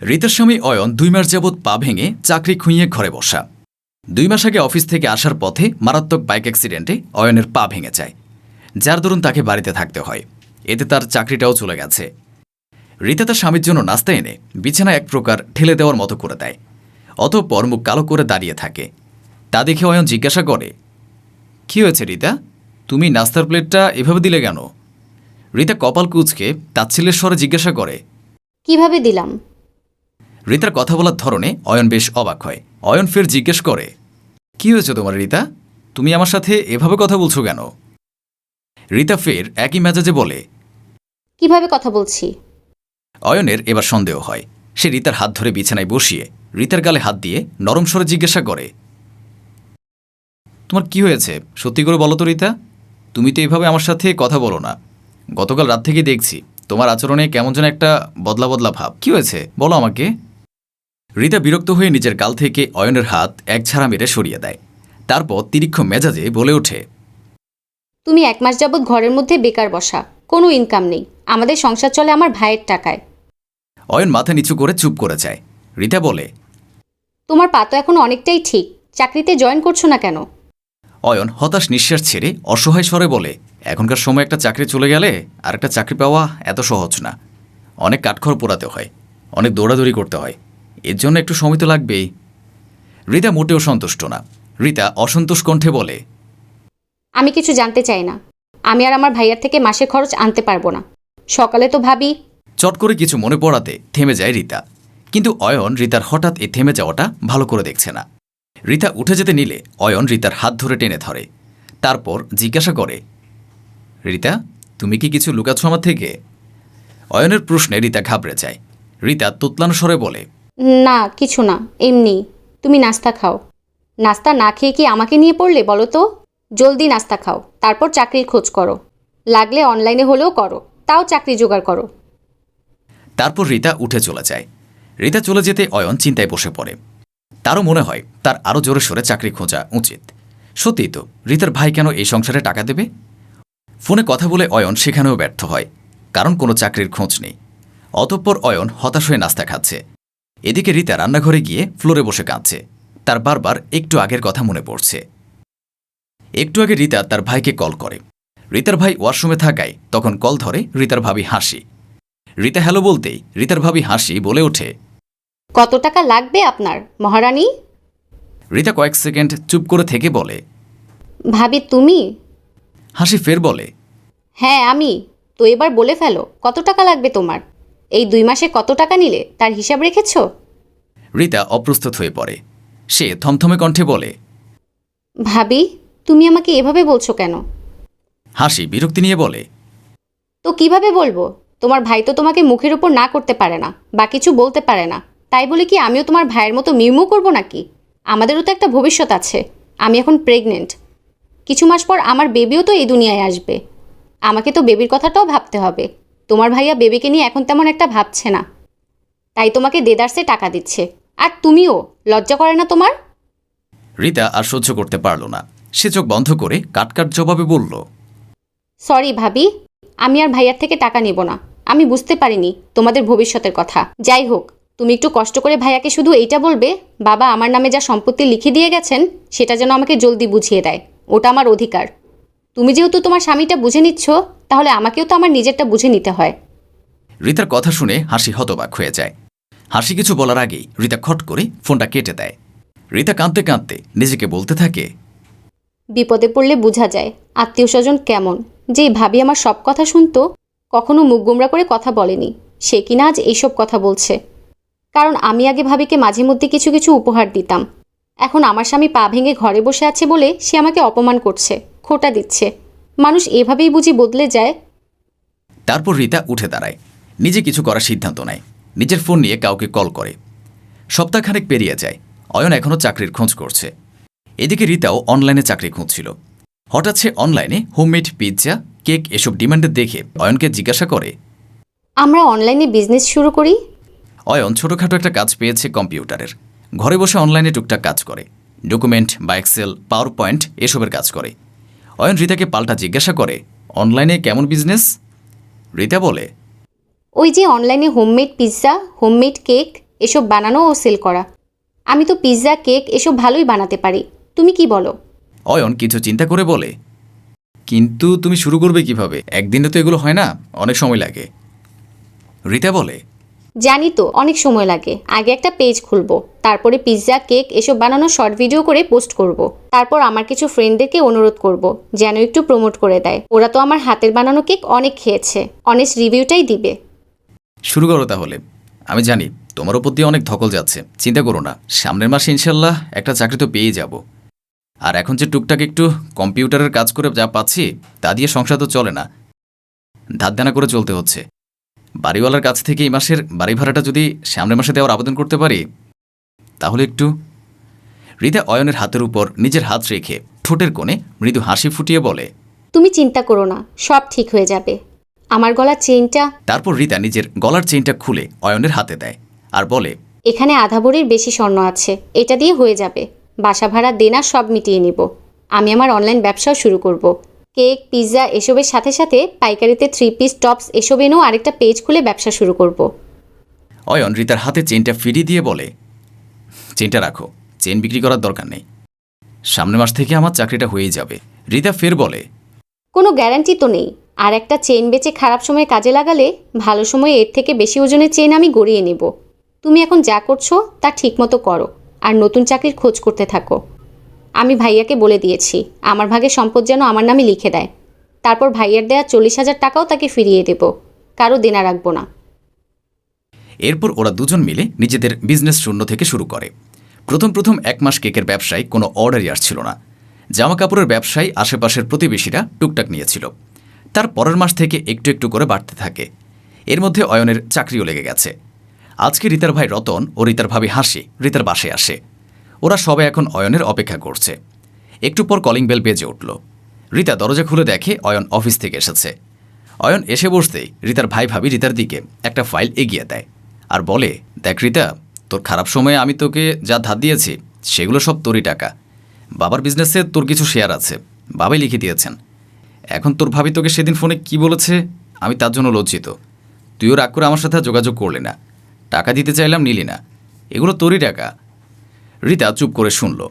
রিতার স্বামী অয়ন দুই মাস যাবৎ পা ভেঙে চাকরি খুঁইয়ে ঘরে বসা। দুই মাস আগে অফিস থেকে আসার পথে মারাত্মক বাইক অ্যাক্সিডেন্টে অয়নের পা ভেঙে যায়। যার দরুন তাকে বাড়িতে থাকতে হয়। এতে তার চাকরিটাও চলে গেছে। রিতা তার স্বামীর জন্য নাস্তা এনে বিছানা এক প্রকার ঠেলে দেওয়ার মতো করে দেয়। অতঃপর মুখ কালো করে দাঁড়িয়ে থাকে। তা দেখে অয়ন জিজ্ঞাসা করে, কি হয়েছে রিতা? তুমি নাস্তার প্লেটটা এভাবে দিলে কেন? রিতা কপাল কুচকে তাচ্ছিলের স্বরে জিজ্ঞাসা করে, কীভাবে দিলাম? রিতার কথা বলার ধরনে অয়ন বেশ অবাক হয়। অয়ন ফের জিজ্ঞেস করে কি হয়েছে তোমার রিতা? তুমি আমার সাথে এভাবে কথা বলছো কেন? রিতা ফের একই মেজাজে বলে কীভাবে কথা বলছি? অয়নের এবার সন্দেহ হয়। সে রিতার হাত ধরে বিছানায় বসিয়ে রিতার গালে হাত দিয়ে নরম স্বরে জিজ্ঞাসা করে তোমার কি হয়েছে? সত্যি করে বলো তো রিতা। তুমি তো এভাবে আমার সাথে কথা বলো না। গতকাল রাত থেকে দেখছি তোমার আচরণে কেমন যেন একটা বদলা বদলা ভাব। কি হয়েছে? বলো আমাকে। রিতা বিরক্ত হয়ে নিজের গাল থেকে অয়নের হাত এক ছাড়া মেরে সরিয়ে দেয়। তারপর তিরিক্ষ মেজাজে বলে ওঠে তুমি এক মাস যাবৎ ঘরের মধ্যে বেকার বসা কোনো ইনকাম নেই। আমাদের সংসার চলে আমার ভাইয়ের টাকায়। অয়ন মাথা নিচু করে চুপ করে যায়। রিতা বলে তোমার পা তো এখন অনেকটাই ঠিক চাকরিতে জয়েন করছ না কেন? অয়ন হতাশ নিঃশ্বাস ছেড়ে অসহায় স্বরে বলে এখনকার সময় একটা চাকরি চলে গেলে আর একটা চাকরি পাওয়া এত সহজ না। অনেক কাঠখড় পোড়াতে হয় অনেক দৌড়াদৌড়ি করতে হয়। এর জন্য একটু সময় তো লাগবেই। রিতা মোটেও সন্তুষ্ট না। রিতা অসন্তোষ কণ্ঠে বলে আমি কিছু জানতে চাই না। আমি আর আমার ভাইয়ার থেকে মাসে খরচ আনতে পারব না। সকালে তো ভাবি চট করে কিছু মনে পড়াতে থেমে যায় রিতা। কিন্তু অয়ন রিতার হঠাৎ এ থেমে যাওয়াটা ভালো করে দেখছে না। রিতা উঠে যেতে নিলে অয়ন রিতার হাত ধরে টেনে ধরে। তারপর জিজ্ঞাসা করে রিতা তুমি কি কিছু লুকাচ্ছ আমার থেকে? অয়নের প্রশ্নে রিতা ঘাবড়ে যায়। রিতা তুতলানো স্বরে বলে না, কিছু না, এমনি। তুমি নাস্তা খাও। নাস্তা না খেয়ে কি আমাকে নিয়ে পড়লে বলো তো? জলদি নাস্তা খাও, তারপর চাকরির খোঁজ করো। লাগলে অনলাইনে হলেও করো, তাও চাকরি জোগাড় করো। তারপর রিতা উঠে চলে যায়। রিতা চলে যেতে অয়ন চিন্তায় বসে পড়ে। তারও মনে হয়, তার আরও জোরে সোরে চাকরি খোঁজা উচিত। সত্যিই তো, রিতার ভাই কেন এই সংসারে টাকা দেবে? ফোনে কথা বলে অয়ন সেখানেও ব্যর্থ হয়, কারণ কোনো চাকরির খোঁজ নেই। অতঃপর অয়ন হতাশ হয়ে নাস্তা খাচ্ছে। এদিকে রিতা রান্নাঘরে গিয়ে ফ্লোরে বসে কাঁদছে। তার বারবার একটু আগের কথা মনে পড়ছে। একটু আগে রিতা তার ভাইকে কল করে। রিতার ভাই ওয়াশরুমে থাকায় তখন কল ধরে রিতার ভাবি হাসি। রিতা হ্যালো বলতেই রিতার ভাবি হাসি বলে ওঠে কত টাকা লাগবে আপনার মহারানী? রিতা কয়েক সেকেন্ড চুপ করে থেকে বলে ভাবি তুমি? হাসি ফের বলে হ্যাঁ আমি। তো এবার বলে ফেলো কত টাকা লাগবে তোমার? এই দুই মাসে কত টাকা নিলে তার হিসাব রেখেছ? রিতা অপ্রস্তুত হয়ে পড়ে। সে থমথমে কণ্ঠে বলে ভাবি তুমি আমাকে এভাবে বলছো কেন? হাসি বিরক্তি নিয়ে বলে তো কীভাবে বলব? তোমার ভাই তো তোমাকে মুখের উপর না করতে পারে না বা কিছু বলতে পারে না। তাই বলে কি আমিও তোমার ভাইয়ের মতো মিউমিউ করব নাকি? আমাদেরও তো একটা ভবিষ্যৎ আছে আমি এখন প্রেগনেন্ট কিছু মাস পর আমার বেবিও তো এই দুনিয়ায় আসবে। আমাকে তো বেবির কথাটাও ভাবতে হবে। তোমার ভাইয়া বেবিকে নিয়ে এখন তেমন একটা ভাবছে না। তাই তোমাকে দেদার্সে টাকা দিচ্ছে। আর তুমিও লজ্জা করে না তোমার? রিতা আর সহ্য করতে পারল না। সে চোখ বন্ধ করে কাটকাট জবাবে বলল সরি ভাবি আমি আর ভাইয়ার থেকে টাকা নেব না। আমি বুঝতে পারিনি তোমাদের ভবিষ্যতের কথা। যাই হোক তুমি একটু কষ্ট করে ভাইয়াকে শুধু এইটা বলবে বাবা আমার নামে যা সম্পত্তি লিখে দিয়ে গেছেন সেটা যেন আমাকে জলদি বুঝিয়ে দেয়। ওটা আমার অধিকার। তুমি যেহেতু তোমার স্বামীটা বুঝে নিচ্ছ তাহলে আমাকেও তো আমার নিজেরটা বুঝে নিতে হয়। রিতার কথা শুনে হাসি হতবাক হয়ে যায়। হাসি কিছু বলার আগেই রিতা খট করে ফোনটা কেটে দেয়। রিতা কাঁদতে কাঁদতে নিজেকে বলতে থাকে বিপদে পড়লে বোঝা যায় আত্মীয় স্বজন কেমন? যেই ভাবি আমার সব কথা শুনতো কখনো মুখ গুমরা করে কথা বলেনি। সে কিনা আজ এইসব কথা বলছে। কারণ আমি আগে ভাবিকে মাঝে মধ্যে কিছু কিছু উপহার দিতাম। এখন আমার স্বামী পা ভেঙে ঘরে বসে আছে বলে সে আমাকে অপমান করছে খোটা দিচ্ছে। মানুষ এভাবেই বুঝি বদলে যায়? তারপর রিতা উঠে দাঁড়ায়। নিজে কিছু করার সিদ্ধান্ত নেয়। নিজের ফোন নিয়ে কাউকে কল করে। সপ্তাহখানেক পেরিয়ে যায়। অয়ন এখনও চাকরির খোঁজ করছে। এদিকে রিতাও অনলাইনে চাকরি খুঁজছিল। হঠাৎ সে অনলাইনে হোমমেড পিৎজা কেক এসব ডিমান্ডে দেখে অয়নকে জিজ্ঞাসা করে আমরা অনলাইনে বিজনেস শুরু করি? অয়ন ছোটোখাটো একটা কাজ পেয়েছে কম্পিউটারের। ঘরে বসে অনলাইনে টুকটাক কাজ করে। ডকুমেন্ট বা এক্সেল পাওয়ার পয়েন্ট এসবের কাজ করে। অয়ন রিতাকে পাল্টা জিজ্ঞাসা করে অনলাইনে কেমন বিজনেস রিতা বলে ওই যে অনলাইনে হোমমেড পিৎজা হোমমেড কেক এসব বানানো ও সেল করা। আমি তো পিৎজা কেক এসব ভালোই বানাতে পারি। তুমি কি বলো? অয়ন কিছু চিন্তা করে বলে কিন্তু তুমি শুরু করবে কীভাবে? একদিনে তো এগুলো হয় না অনেক সময় লাগে। রিতা বলে জানি তো, অনেক সময় লাগে। আগে একটা পেজ খুলবো, তারপরে পিৎজা, কেক, এসব বানানো শর্ট ভিডিও করে পোস্ট করব। তারপর আমার কিছু ফ্রেন্ডদেরকে অনুরোধ করব, যেন একটু প্রমোট করে দেয়। ওরা তো আমার হাতের বানানো কেক অনেক খেয়েছে অনেস্ট রিভিউটাই দিবে। শুরু করো তাহলে। আমি জানি, তোমার উপর দিয়ে অনেক ধকল যাচ্ছে। চিন্তা করো না, সামনের মাসে ইনশাল্লাহ একটা চাকরি তো পেয়ে যাব। আর এখন যে টুকটাক একটু কম্পিউটারের কাজ করে যা পাচ্ছি, তা দিয়ে সংসার তো চলে না। ধার করে চলতে হচ্ছে। বাড়িওয়ালার কাছ থেকে এই মাসের বাড়ি ভাড়াটা যদি সামনের মাসে দেওয়ার আবেদন করতে পারি তাহলে একটু হৃদয় অয়নের হাতের উপর নিজের হাত রেখে ঠোঁটের কোণে মৃদু হাসি ফুটিয়ে বলে তুমি চিন্তা করো না সব ঠিক হয়ে যাবে। আমার গলার চেইনটা তারপর রীতা নিজের গলার চেইনটা খুলে অয়নের হাতে দেয় আর বলে এখানে আধা ভরির বেশি স্বর্ণ আছে এটা দিয়ে হয়ে যাবে। বাসা ভাড়া দেনা সব মিটিয়ে নিব। আমি আমার অনলাইন ব্যবসাও শুরু করব। কেক পিৎজা এসবের সাথে সাথে পাইকারিতে থ্রি পিস টপস এসব এনেও আরেকটা পেজ খুলে ব্যবসা শুরু করব। অয়ন রিতার হাতে চেনটা ফিরিয়ে দিয়ে বলে চেনটা রাখো চেন বিক্রি করার দরকার নেই। সামনের মাস থেকে আমার চাকরিটা হয়েই যাবে। রিতা ফের বলে কোনো গ্যারান্টি তো নেই। আর একটা চেন বেচে খারাপ সময়ে কাজে লাগালে ভালো সময়ে এর থেকে বেশি ওজনের চেন আমি গড়িয়ে নেব। তুমি এখন যা করছ তা ঠিকমতো করো। আর নতুন চাকরির খোঁজ করতে থাকো। আমি ভাইয়াকে বলে দিয়েছি, আমার ভাগে সম্পদ যেন আমার নামে লিখে দেয়। তারপর ভাইয়ার দেয়া চল্লিশ হাজার টাকাও তাকে ফিরিয়ে দেব, কারও দেনা রাখব না। এরপর ওরা দুজন মিলে নিজেদের বিজনেস শূন্য থেকে শুরু করে। প্রথম প্রথম এক মাস কেকের ব্যবসায় কোনো অর্ডারই আসছিল না। জামা কাপড়ের ব্যবসায় আশেপাশের প্রতিবেশীরা টুকটাক নিয়েছিল। তার পরের মাস থেকে একটু একটু করে বাড়তে থাকে। এর মধ্যে অয়নের চাকরিও লেগে গেছে। আজকে রিতার ভাই রতন ও রিতার ভাবি হাসি রিতার বাসে আসে। ওরা সবাই এখন অয়নের অপেক্ষা করছে। একটু পর কলিং বেল বেজে উঠল। রিতা দরজা খুলে দেখে অয়ন অফিস থেকে এসেছে। অয়ন এসে বসতেই রিতার ভাই ভাবি রিতার দিকে একটা ফাইল এগিয়ে দেয় আর বলে, দেখ রিতা, তোর খারাপ সময়ে আমি তোকে যা ধার দিয়েছি, সেগুলো সব তোরই টাকা। বাবার বিজনেসে তোর কিছু শেয়ার আছে। বাবাই লিখে দিয়েছেন। এখন তোর ভাবি তোকে সেদিন ফোনে কি বলেছে? আমি তার জন্য লজ্জিত। তুইও রাগ করে আমার সাথে যোগাযোগ করলি না। টাকা দিতে চাইলাম নিলি না। এগুলো তোরই টাকা। রিতা চুপ করে শুনল।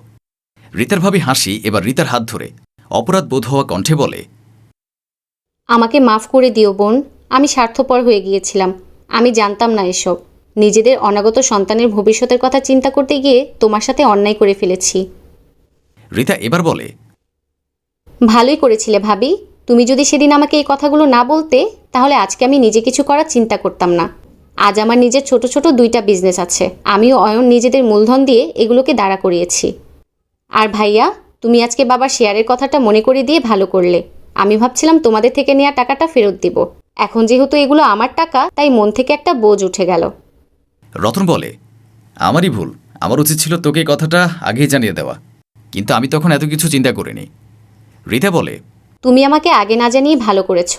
রিতার ভাবি হাসি এবার রিতার হাত ধরে। অপরাধ বোধ হওয়া কণ্ঠে বলে আমাকে মাফ করে দিও বোন আমি স্বার্থপর হয়ে গিয়েছিলাম। আমি জানতাম না এসব। নিজেদের অনাগত সন্তানের ভবিষ্যতের কথা চিন্তা করতে গিয়ে তোমার সাথে অন্যায় করে ফেলেছি। রিতা এবার বলে ভালোই করেছিলে ভাবি। তুমি যদি সেদিন আমাকে এই কথাগুলো না বলতে তাহলে আজকে আমি নিজে কিছু করার চিন্তা করতাম না। আজ আমার নিজের ছোট ছোট দুইটা বিজনেস আছে। আমিও অয়ন নিজেদের মূলধন দিয়ে এগুলোকে দাঁড়া করিয়েছি। আর ভাইয়া তুমি আজকে বাবার শেয়ারের কথাটা মনে করে দিয়ে ভালো করলে। আমি ভাবছিলাম তোমাদের থেকে নেওয়া টাকাটা ফেরত দিব। এখন যেহেতু এগুলো আমার টাকা তাই মন থেকে একটা বোঝ উঠে গেল। রতন বলে আমারই ভুল। আমার উচিত ছিল তোকে কথাটা আগেই জানিয়ে দেওয়া। কিন্তু আমি তখন এত কিছু চিন্তা করিনি। রিতা বলে তুমি আমাকে আগে না জানিয়ে ভালো করেছ।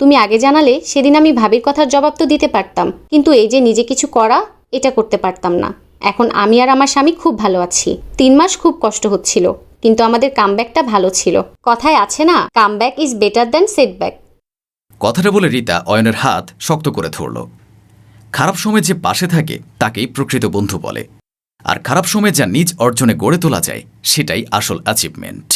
তুমি আগে জানালে সেদিন আমি ভাবির কথার জবাব তো দিতে পারতাম। কিন্তু এই যে নিজে কিছু করা, এটা করতে পারতাম না। এখন আমি আর আমার স্বামী খুব ভালো আছি। তিন মাস খুব কষ্ট হচ্ছিল, কিন্তু আমাদের কামব্যাকটা ভালো ছিল। কথায় আছে না comeback is better than setback কথাটা বলে রিতা অয়নের হাত শক্ত করে ধরল। খারাপ সময় যে পাশে থাকে, তাকেই প্রকৃত বন্ধু বলে। আর খারাপ সময় যা নিজ অর্জনে গড়ে তোলা যায়, সেটাই আসল অ্যাচিভমেন্ট